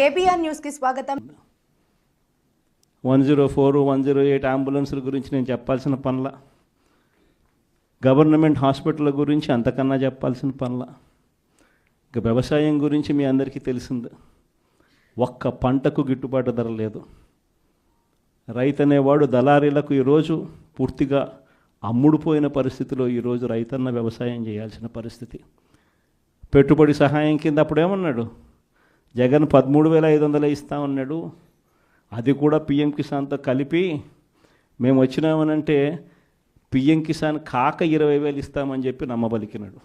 KBR న్యూస్కి స్వాగతం. One zero four one zero eight అంబులెన్స్ల గురించి నేను చెప్పాల్సిన పనుల. గవర్నమెంట్ హాస్పిటల్ గురించి అంతకన్నా చెప్పాల్సిన పనుల. ఇక వ్యవసాయం గురించి మీ అందరికీ తెలిసింది. ఒక్క పంటకు గిట్టుబాటు ధర లేదు. రైతు అనేవాడు దళారీలకు ఈరోజు పూర్తిగా అమ్ముడుపోయిన పరిస్థితిలో ఈరోజు రైతన్న వ్యవసాయం చేయాల్సిన పరిస్థితి. పెట్టుబడి సహాయం కింద అప్పుడు ఏమన్నాడు జగన్ పదమూడు వేల ఐదు వందలు ఇస్తా ఉన్నాడు. అది కూడా పిఎం కిసాన్తో కలిపి మేము వచ్చినామనంటే పిఎం కిసాన్ కాక ఇరవై వేలు ఇస్తామని చెప్పి నమ్మబలికినాడు.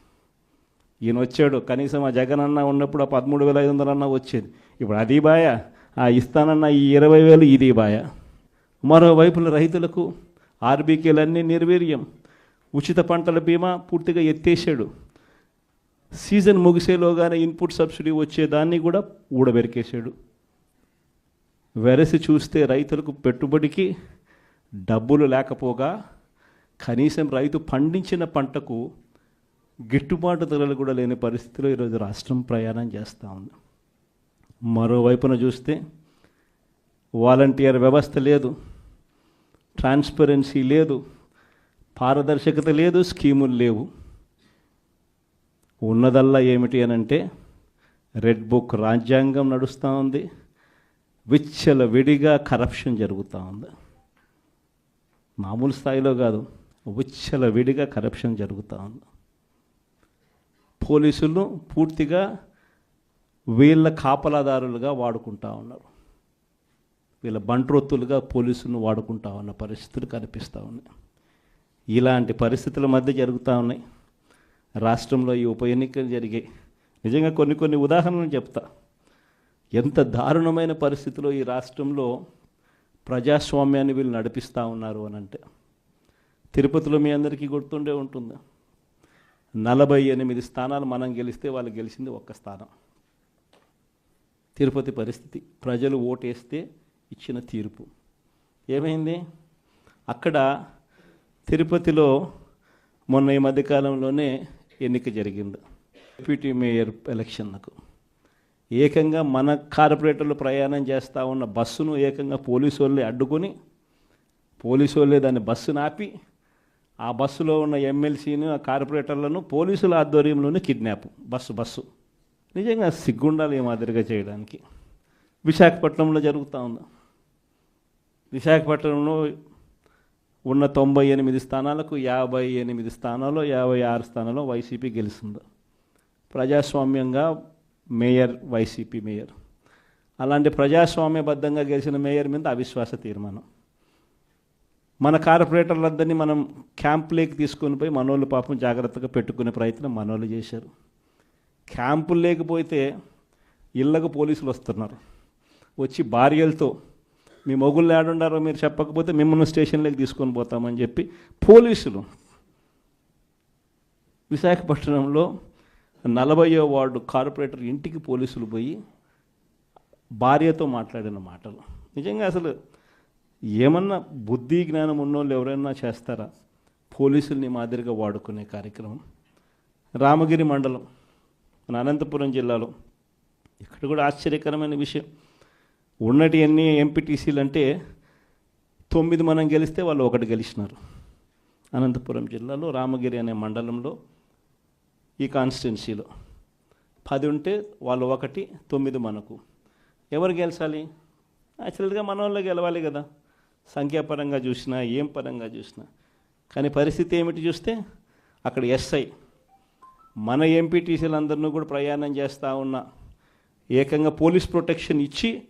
ఈయన వచ్చాడు. కనీసం ఆ జగన్ అన్న ఉన్నప్పుడు ఆ పదమూడు వేల ఐదు వందలు అన్న వచ్చేది. ఇప్పుడు అది బాయ. ఆ ఇస్తానన్న ఈ ఇరవై వేలు ఇది బాయ. మరోవైపున రైతులకు ఆర్బీకేలన్నీ నిర్వీర్యం. ఉచిత పంటల బీమా పూర్తిగా ఎత్తేసాడు సీజన్ ముగిసేలోగానే ఇన్పుట్ సబ్సిడీ వచ్చేదాన్ని కూడా ఊడబెరికేశాడు. వెరసి చూస్తే రైతులకు పెట్టుబడికి డబ్బులు లేకపోగా కనీసం రైతు పండించిన పంటకు గిట్టుబాటు ధరలు కూడా లేని పరిస్థితిలో ఈరోజు రాష్ట్రం ప్రయాణం చేస్తూ ఉంది. మరోవైపున చూస్తే వాలంటీర్ వ్యవస్థ లేదు ట్రాన్స్పరెన్సీ లేదు పారదర్శకత లేదు స్కీములు లేవు. ఉన్నదల్లా ఏమిటి అని అంటే రెడ్ బుక్ రాజ్యాంగం నడుస్తూ ఉంది. విచ్చల విడిగా కరప్షన్ జరుగుతూ ఉంది. మామూలు స్థాయిలో కాదు విచ్చల విడిగా కరప్షన్ జరుగుతూ ఉంది. పోలీసులు పూర్తిగా వీళ్ళ కాపలాదారులుగా వాడుకుంటా ఉన్నారు. వీళ్ళ బంట్రొత్తులుగా పోలీసులను వాడుకుంటా ఉన్న పరిస్థితులు కనిపిస్తూ ఉన్నాయి. ఇలాంటి పరిస్థితుల మధ్య జరుగుతూ ఉన్నాయి. రాష్ట్రంలో ఈ ఉప ఎన్నికలు జరిగాయి. నిజంగా కొన్ని కొన్ని ఉదాహరణలు చెప్తా. ఎంత దారుణమైన పరిస్థితిలో ఈ రాష్ట్రంలో ప్రజాస్వామ్యాన్ని వీళ్ళు నడిపిస్తూ ఉన్నారు అని అంటే. తిరుపతిలో మీ అందరికీ గుర్తుండే ఉంటుంది. నలభై ఎనిమిది స్థానాలు మనం గెలిస్తే వాళ్ళు గెలిచింది ఒక్క స్థానం. తిరుపతి పరిస్థితి. ప్రజలు ఓటేస్తే ఇచ్చిన తీర్పు. ఏమైంది? అక్కడ తిరుపతిలో మొన్న ఈ మధ్యకాలంలోనే ఎన్నిక జరిగింది. డిప్యూటీ మేయర్ ఎలక్షన్లకు ఏకంగా మన కార్పొరేటర్లు ప్రయాణం చేస్తూ ఉన్న బస్సును ఏకంగా పోలీసు వాళ్ళే అడ్డుకొని పోలీసు వాళ్ళే దాన్ని బస్సును ఆపి ఆ బస్సులో ఉన్న ఎమ్మెల్సీని ఆ కార్పొరేటర్లను పోలీసుల ఆధ్వర్యంలోనే కిడ్నాప్. Bus bus. నిజంగా సిగ్గుండాలి ఈ మాదిరిగా చేయడానికి. విశాఖపట్నంలో జరుగుతూ ఉంది. విశాఖపట్నంలో ఉన్న తొంభై ఎనిమిది స్థానాలకు యాభై ఎనిమిది స్థానాల్లో యాభై ఆరు స్థానాల్లో వైసీపీ గెలిచింది ప్రజాస్వామ్యంగా మేయర్ వైసీపీ మేయర్. అలాంటి ప్రజాస్వామ్యబద్ధంగా గెలిచిన మేయర్ మీద అవిశ్వాస తీర్మానం. మన కార్పొరేటర్లందరినీ మనం క్యాంపులేకి తీసుకొని పోయి మనోళ్ళు పాపం జాగ్రత్తగా పెట్టుకునే ప్రయత్నం మనోళ్ళు చేశారు. క్యాంపులు లేకపోతే ఇళ్ళకు పోలీసులు వస్తున్నారు. వచ్చి భార్యలతో మీ మొగుళ్ళు ఏడుండారో మీరు చెప్పకపోతే మిమ్మల్ని స్టేషన్లోకి తీసుకొని పోతామని చెప్పి పోలీసులు విశాఖపట్నంలో నలభయో వార్డు కార్పొరేటర్ ఇంటికి పోలీసులు పోయి భార్యతో మాట్లాడిన మాటలు. నిజంగా అసలు ఏమన్నా బుద్ధి జ్ఞానం ఉన్నోళ్ళు ఎవరైనా చేస్తారా? పోలీసుల్ని మాదిరిగా వాడుకునే కార్యక్రమం. రామగిరి మండలం మన అనంతపురం జిల్లాలో. ఇక్కడ కూడా ఆశ్చర్యకరమైన విషయం. ఉన్నటి ఎన్ని ఎంపీటీసీలు అంటే తొమ్మిది మనం గెలిస్తే వాళ్ళు ఒకటి గెలిచినారు. అనంతపురం జిల్లాలో రామగిరి అనే మండలంలో ఈ కాన్స్టిట్యున్సీలో. పది ఉంటే వాళ్ళు ఒకటి తొమ్మిది మనకు. ఎవరు గెలిచాలి? యాక్చువల్గా మన వాళ్ళు గెలవాలి కదా. సంఖ్యాపరంగా చూసినా ఏం పరంగా చూసినా. కానీ పరిస్థితి ఏమిటి చూస్తే అక్కడ ఎస్ఐ మన ఎంపీటీసీలందరినీ కూడా ప్రయాణం చేస్తూ ఉన్న. ఏకంగా పోలీస్ ప్రొటెక్షన్ ఇచ్చి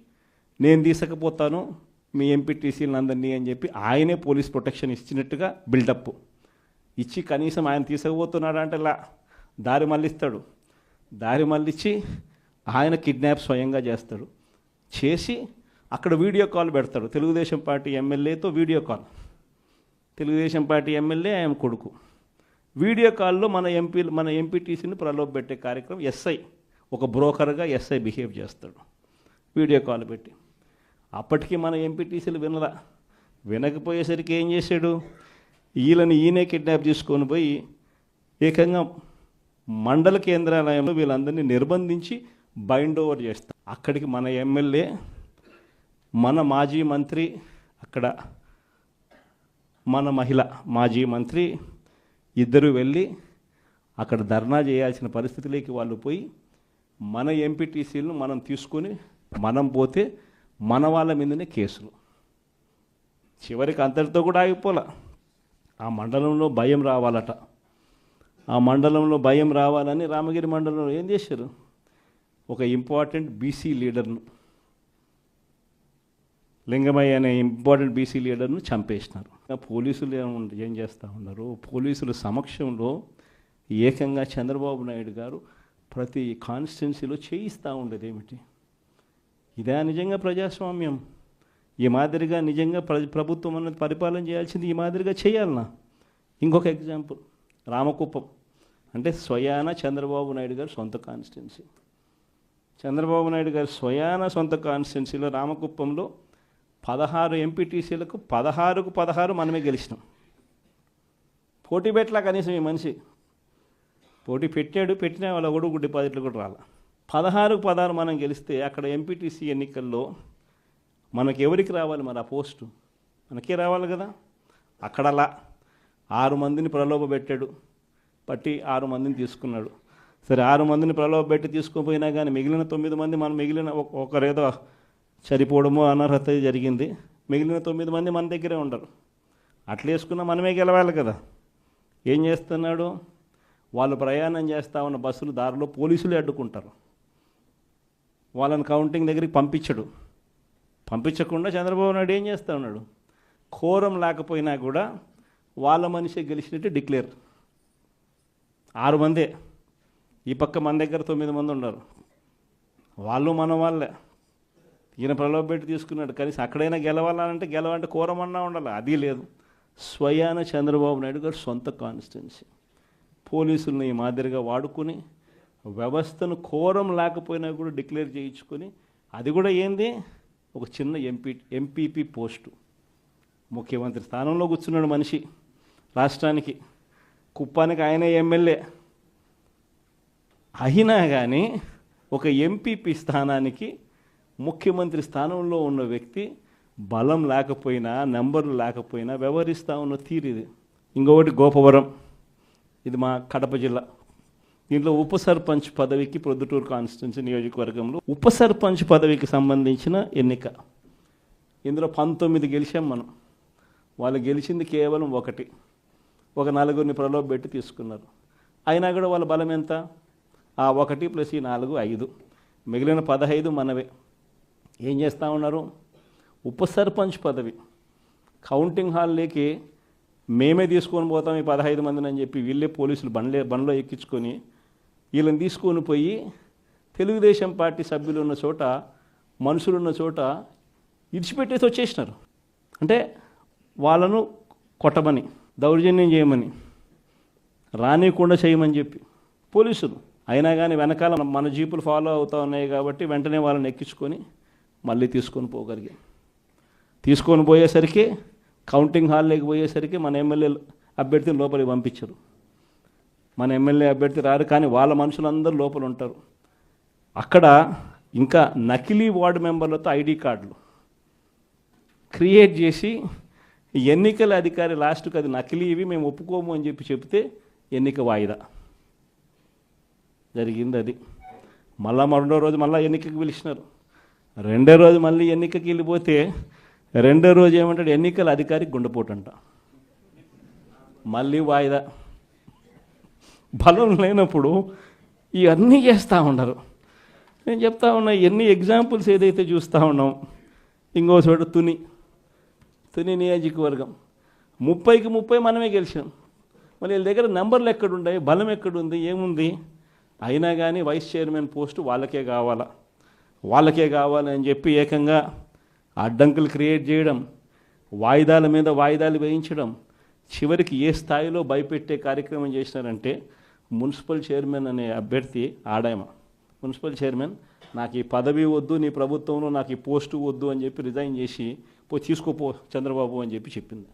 నేను తీసుకపోతాను మీ ఎంపీటీసీలందరినీ అని చెప్పి ఆయనే పోలీస్ ప్రొటెక్షన్ ఇచ్చినట్టుగా బిల్డప్. ఇచ్చి కనీసం ఆయన తీసుకుపోతున్నాడు అంటే లా దారి మళ్ళిస్తాడు. దారి మళ్ళించి ఆయన కిడ్నాప్ స్వయంగా చేస్తాడు. చేసి అక్కడ వీడియో కాల్ పెడతాడు. Telugu Desam party ఎమ్మెల్యేతో video call. Telugu Desam party MLA ఆయన కొడుకు. వీడియో కాల్లో మన ఎంపీ మన ఎంపీటీసీని ప్రలోభ పెట్టే కార్యక్రమం ఎస్ఐ ఒక బ్రోకర్గా ఎస్ఐ బిహేవ్ చేస్తాడు. వీడియో కాల్ పెట్టి. అప్పటికి మన ఎంపీటీసీలు వినలా. వినకపోయేసరికి ఏం చేశాడు? వీళ్ళని ఈయనే కిడ్నాప్ తీసుకొని పోయి ఏకంగా మండల కేంద్రాలయంలో వీళ్ళందరినీ నిర్బంధించి బైండ్ ఓవర్ చేస్తాం. అక్కడికి మన ఎమ్మెల్యే మన మాజీ మంత్రి అక్కడ మన మహిళ మాజీ మంత్రి ఇద్దరు వెళ్ళి అక్కడ ధర్నా చేయాల్సిన పరిస్థితిలోకి వాళ్ళు పోయి మన ఎంపీటీసీలను మనం తీసుకొని మనం పోతే మన వాళ్ళ మీదనే కేసులు. చివరికి అంతటితో కూడా ఆగిపోలే. ఆ మండలంలో భయం రావాలట. ఆ మండలంలో భయం రావాలని రామగిరి మండలంలో ఏం చేశారు? ఒక ఇంపార్టెంట్ బీసీ లీడర్ను లింగమయ్య అనే ఇంపార్టెంట్ బీసీ లీడర్ను చంపేసినారు. పోలీసులు ఏం- ఏం చేస్తూ ఉన్నారు? పోలీసుల సమక్షంలో ఏకంగా చంద్రబాబు నాయుడు గారు ప్రతి కాన్స్టిట్యున్సీలో చేయిస్తూ ఉండేది ఏమిటి ఇదే నిజంగా ప్రజాస్వామ్యం. ఈ మాదిరిగా నిజంగా ప్ర ప్రభుత్వం అన్నది పరిపాలన చేయాల్సింది ఈ మాదిరిగా చేయాలనా? ఇంకొక ఎగ్జాంపుల్ రామకుప్పం. అంటే స్వయాన చంద్రబాబు నాయుడు గారు సొంత కాన్స్టిట్యున్సీ. చంద్రబాబు నాయుడు గారి స్వయాన సొంత కాన్స్టిట్యున్సీలో రామకుప్పంలో పదహారు ఎంపీటీసీలకు పదహారుకు పదహారు మనమే గెలిచినాం. పోటీ పెట్టలా కనీసం ఈ మనిషి. పోటీ పెట్టాడు పెట్టినా వాళ్ళ ఒడుగు డిపాజిట్లు కూడా రాల. పదహారు పదహారు మనం గెలిస్తే అక్కడ ఎంపీటీసీ ఎన్నికల్లో మనకి ఎవరికి రావాలి మరి ఆ పోస్టు? మనకే రావాలి కదా? అక్కడలా ఆరు మందిని ప్రలోభ పెట్టాడు. పట్టి ఆరు మందిని తీసుకున్నాడు. సరే ఆరు మందిని ప్రలోభ పెట్టి తీసుకుపోయినా కానీ మిగిలిన తొమ్మిది మంది మనం మిగిలిన ఒకరేదో చనిపోవడమో అనర్హత జరిగింది. మిగిలిన తొమ్మిది మంది మన దగ్గరే ఉండరు. అట్లా వేసుకున్నా మనమే గెలవాలి కదా. ఏం చేస్తున్నాడు? వాళ్ళు ప్రయాణం చేస్తా ఉన్న బస్సులు దారిలో పోలీసులు అడ్డుకుంటారు. వాళ్ళని కౌంటింగ్ దగ్గరికి పంపించడు. పంపించకుండా చంద్రబాబు నాయుడు ఏం చేస్తా ఉన్నాడు? కోరం లేకపోయినా కూడా వాళ్ళ మనిషి గెలిచినట్టు డిక్లేర్. ఆరు మందే. ఈ పక్క మన దగ్గర తొమ్మిది మంది ఉన్నారు. వాళ్ళు మన వాళ్ళే. ఈయన ప్రలోభపెట్టి తీసుకున్నాడు. కనీసం అక్కడైనా గెలవాలంటే గెలవాలంటే కోరమన్నా ఉండాలి. అది లేదు. స్వయాన చంద్రబాబు నాయుడు గారు సొంత కాన్స్టిట్యున్సీ పోలీసులను ఈ మాదిరిగా వాడుకుని వ్యవస్థను కోరం లేకపోయినా కూడా డిక్లేర్ చేయించుకొని అది కూడా ఏంది? ఒక చిన్న ఎంపీ ఎంపీపీ పోస్టు. ముఖ్యమంత్రి స్థానంలో కూర్చున్నాడు మనిషి రాష్ట్రానికి. కుప్పానికి ఆయనే ఎమ్మెల్యే. అయినా కానీ ఒక ఎంపీపీ స్థానానికి ముఖ్యమంత్రి స్థానంలో ఉన్న వ్యక్తి బలం లేకపోయినా నెంబర్లు లేకపోయినా వ్యవహరిస్తూ ఉన్న తీరు ఇది. ఇంకొకటి గోపవరం. ఇది మా కడప జిల్లా. దీంట్లో ఉప సర్పంచ్ పదవికి ప్రొద్దుటూరు కాన్స్టిట్యున్సీ నియోజకవర్గంలో ఉప సర్పంచ్ పదవికి సంబంధించిన ఎన్నిక. ఇందులో పంతొమ్మిది గెలిచాం మనం. వాళ్ళు గెలిచింది కేవలం ఒకటి. ఒక నలుగురిని ప్రలోభ పెట్టి తీసుకున్నారు. అయినా కూడా వాళ్ళ బలం ఎంత? ఆ ఒకటి ప్లస్ ఈ నాలుగు ఐదు. మిగిలిన పదహైదు మనవే. ఏం చేస్తూ ఉన్నారు? ఉప సర్పంచ్ పదవి. కౌంటింగ్ హాల్లోకి మేమే తీసుకొని పోతాం ఈ పదహైదు మందిని అని చెప్పి వీళ్ళే పోలీసులు బండ్లే బండ్లో ఎక్కించుకొని వీళ్ళని తీసుకొని పోయి తెలుగుదేశం పార్టీ సభ్యులు ఉన్న చోట మనుషులు ఉన్న చోట ఇడిచిపెట్టేసి వచ్చేసినారు. అంటే వాళ్ళను కొట్టమని దౌర్జన్యం చేయమని రానియకుండా చేయమని చెప్పి పోలీసులు. అయినా కానీ వెనకాల మన జీపులు ఫాలో అవుతూ ఉన్నాయి కాబట్టి వెంటనే వాళ్ళని ఎక్కించుకొని మళ్ళీ తీసుకొని పోగలిగాం. తీసుకొని పోయేసరికి కౌంటింగ్ హాల్లోకి పోయేసరికి మన ఎమ్మెల్యే అభ్యర్థిని లోపలికి పంపించరు. మన ఎమ్మెల్యే అభ్యర్థి రారు కానీ వాళ్ళ మనుషులందరూ లోపల ఉంటారు. అక్కడ ఇంకా నకిలీ వార్డు మెంబర్లతో ఐడి కార్డులు క్రియేట్ చేసి ఎన్నికల అధికారి లాస్ట్కి అది నకిలీ ఇవి మేము ఒప్పుకోము అని చెప్పి చెప్తే ఎన్నిక వాయిదా. జరిగింది అది. మళ్ళా మరో రోజు మళ్ళీ ఎన్నికకి పిలిచినారు. రెండో రోజు మళ్ళీ ఎన్నికకి వెళ్ళిపోతే రెండో రోజు ఏమంటాడు? ఎన్నికల అధికారికి గుండెపోటు అంట. మళ్ళీ వాయిదా. బలం లేనప్పుడు ఇవన్నీ చేస్తూ ఉండరు. నేను చెప్తా ఉన్నా ఎన్ని ఎగ్జాంపుల్స్ ఏదైతే చూస్తూ ఉన్నాం ఇంకో చోట తుని తుని నియోజకవర్గం. ముప్పైకి ముప్పై మనమే గెలిచాం. మళ్ళీ వీళ్ళ దగ్గర నెంబర్లు ఎక్కడున్నాయి బలం ఎక్కడుంది ఏముంది? అయినా కానీ వైస్ చైర్మన్ పోస్టు వాళ్ళకే కావాలా? వాళ్ళకే కావాలి అని చెప్పి ఏకంగా అడ్డంకులు క్రియేట్ చేయడం వాయిదాల మీద వాయిదాలు వేయించడం చివరికి ఏ స్థాయిలో భయపెట్టే కార్యక్రమం చేసినారంటే మున్సిపల్ చైర్మన్ అనే అభ్యర్థి ఆడాయమ. మున్సిపల్ చైర్మన్ నాకు ఈ పదవి వద్దు నీ ప్రభుత్వంలో నాకు ఈ పోస్టు వద్దు అని చెప్పి రిజైన్ చేసి పో తీసుకోపో చంద్రబాబు అని చెప్పి చెప్పింది.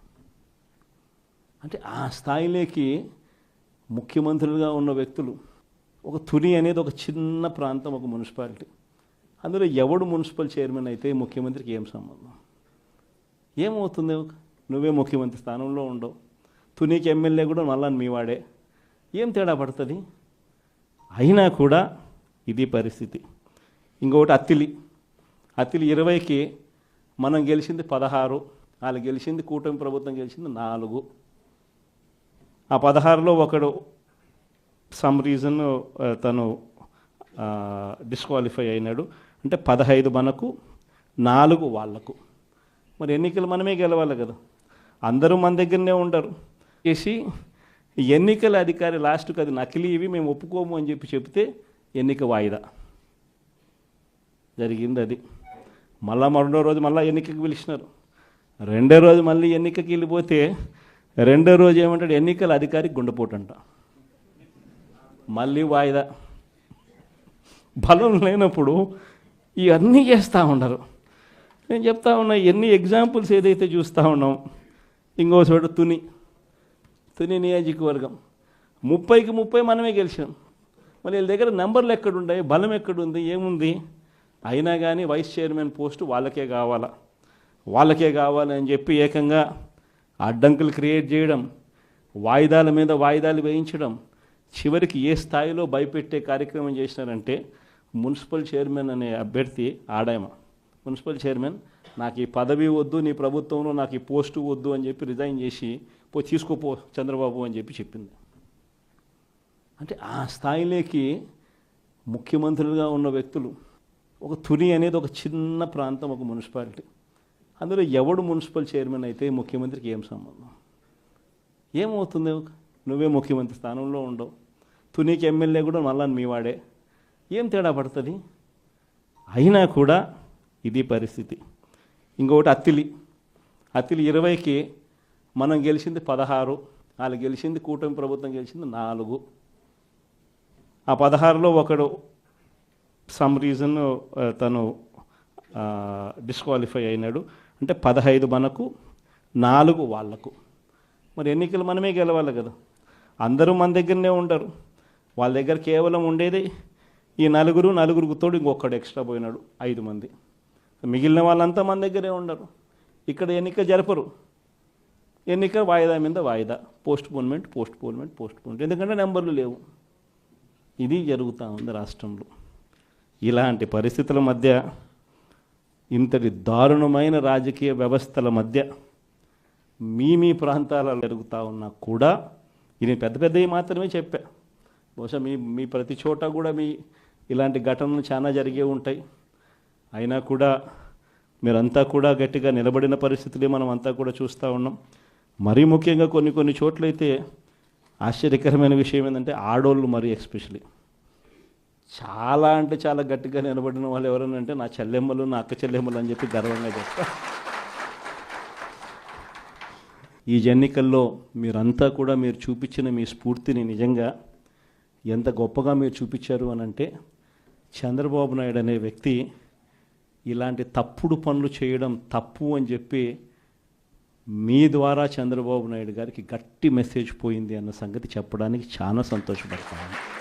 అంటే ఆ స్థాయిలోకి ముఖ్యమంత్రులుగా ఉన్న వ్యక్తులు ఒక తుని అనేది ఒక చిన్న ప్రాంతం ఒక మున్సిపాలిటీ. అందులో ఎవడు మున్సిపల్ చైర్మన్ అయితే ముఖ్యమంత్రికి ఏం సంబంధం? ఏమవుతుంది? నువ్వే ముఖ్యమంత్రి స్థానంలో ఉండవు. తునీకి ఎమ్మెల్యే కూడా మళ్ళా మీ వాడే ఏం తేడా పడుతుంది? అయినా కూడా ఇది పరిస్థితి. ఇంకొకటి అత్తిలి. అత్తిలి ఇరవైకి మనం గెలిచింది పదహారు వాళ్ళు గెలిచింది కూటమి ప్రభుత్వం గెలిచింది నాలుగు. ఆ పదహారులో ఒకడు సమ్ రీజన్ తను డిస్క్వాలిఫై అయినాడు. అంటే పదహైదు మనకు నాలుగు వాళ్ళకు మరి ఎన్నికలు మనమే గెలవాలి కదా. అందరూ మన దగ్గరనే ఉండరు. చేసి ఎన్నికల అధికారి లాస్ట్కి అది నకిలీ ఇవి మేము ఒప్పుకోము అని చెప్పి చెప్తే ఎన్నిక వాయిదా. జరిగింది అది మళ్ళా రెండో రోజు మళ్ళీ ఎన్నికకి పిలిచినారు. రెండో రోజు మళ్ళీ ఎన్నికకి వెళ్ళిపోతే రెండో రోజు ఏమంటాడు? ఎన్నికల అధికారి గుండెపోటు అంట మళ్ళీ వాయిదా. బలం లేనప్పుడు ఇవన్నీ చేస్తూ ఉండరు. నేను చెప్తా ఉన్నా ఎన్ని ఎగ్జాంపుల్స్ ఏదైతే చూస్తూ ఉన్నాం ఇంకో చోట తుని. తుని నియోజకవర్గం. ముప్పైకి ముప్పై మనమే గెలిచాం. మరి వీళ్ళ దగ్గర నెంబర్లు ఎక్కడున్నాయి బలం ఎక్కడుంది? ఏముంది? అయినా కానీ వైస్ చైర్మన్ పోస్టు వాళ్ళకే కావాలా? వాళ్ళకే కావాలి అని చెప్పి ఏకంగా అడ్డంకులు క్రియేట్ చేయడం వాయిదాల మీద వాయిదాలు వేయించడం చివరికి ఏ స్థాయిలో భయపెట్టే కార్యక్రమం చేసినారంటే మున్సిపల్ చైర్మన్ అనే అభ్యర్థి ఆడాయమ మున్సిపల్ చైర్మన్ నాకు ఈ పదవి వద్దు నీ ప్రభుత్వంలో నాకు ఈ పోస్టు వద్దు అని చెప్పి రిజైన్ చేసి పో తీసుకోపో చంద్రబాబు అని చెప్పి చెప్పింది. అంటే ఆ స్థాయిలోకి ముఖ్యమంత్రులుగా ఉన్న వ్యక్తులు ఒక తుని అనేది ఒక చిన్న ప్రాంతం ఒక మున్సిపాలిటీ. అందులో ఎవడు మున్సిపల్ చైర్మన్ అయితే ముఖ్యమంత్రికి ఏం సంబంధం? ఏమవుతుంది? నువ్వే ముఖ్యమంత్రి స్థానంలో ఉండవు. తునికి ఎమ్మెల్యే కూడా మళ్ళా మీ వాడే. ఏం తేడా పడుతుంది? అయినా కూడా ఇది పరిస్థితి. ఇంకొకటి అత్తిలి అత్తిలి ఇరవైకి మనం గెలిచింది పదహారు వాళ్ళు గెలిచింది కూటమి ప్రభుత్వం గెలిచింది నాలుగు. ఆ పదహారులో ఒకడు సమ్ రీజన్ తను డిస్క్వాలిఫై అయినాడు. అంటే పదహైదు మనకు నాలుగు వాళ్ళకు మరి ఎన్నికలు మనమే గెలవాలి కదా. అందరూ మన దగ్గరనే ఉండరు. వాళ్ళ దగ్గర కేవలం ఉండేది ఈ నలుగురు నలుగురికి తోడు ఇంకొకడు ఎక్స్ట్రా పోయినాడు ఐదు మంది. మిగిలిన వాళ్ళంతా మన దగ్గరే ఉండరు. ఇక్కడ ఎన్నిక జరపరు. ఎన్నిక వాయిదా మీద వాయిదా. Postponement postponement postponement ఎందుకంటే నెంబర్లు లేవు. ఇది జరుగుతూ ఉంది రాష్ట్రంలో. ఇలాంటి పరిస్థితుల మధ్య ఇంతటి దారుణమైన రాజకీయ వ్యవస్థల మధ్య మీ మీ ప్రాంతాలలో జరుగుతూ ఉన్నా కూడా ఇది పెద్ద పెద్దవి మాత్రమే చెప్పా. బహుశా మీ మీ ప్రతి చోట కూడా మీ ఇలాంటి ఘటనలు చాలా జరిగే ఉంటాయి. అయినా కూడా మీరంతా కూడా గట్టిగా నిలబడిన పరిస్థితులే మనం అంతా కూడా చూస్తూ ఉన్నాం. మరీ ముఖ్యంగా కొన్ని కొన్ని చోట్లయితే ఆశ్చర్యకరమైన విషయం ఏంటంటే ఆడోళ్ళు మరీ ఎస్పెషలీ. చాలా అంటే చాలా గట్టిగా నిలబడిన వాళ్ళు ఎవరైనా అంటే నా చెల్లెమ్మలు నా అక్క చెల్లెమ్మలు అని చెప్పి గర్వంగా చెప్తా. ఈ ఎన్నికల్లో మీరంతా కూడా మీరు చూపించిన మీ స్ఫూర్తిని నిజంగా ఎంత గొప్పగా మీరు చూపించారు అని అంటే చంద్రబాబు నాయుడు అనే వ్యక్తి ఇలాంటి తప్పుడు పనులు చేయడం తప్పు అని చెప్పి మీ ద్వారా చంద్రబాబు నాయుడు గారికి గట్టి మెసేజ్ పోయింది అన్న సంగతి చెప్పడానికి చాలా సంతోషపడతాను.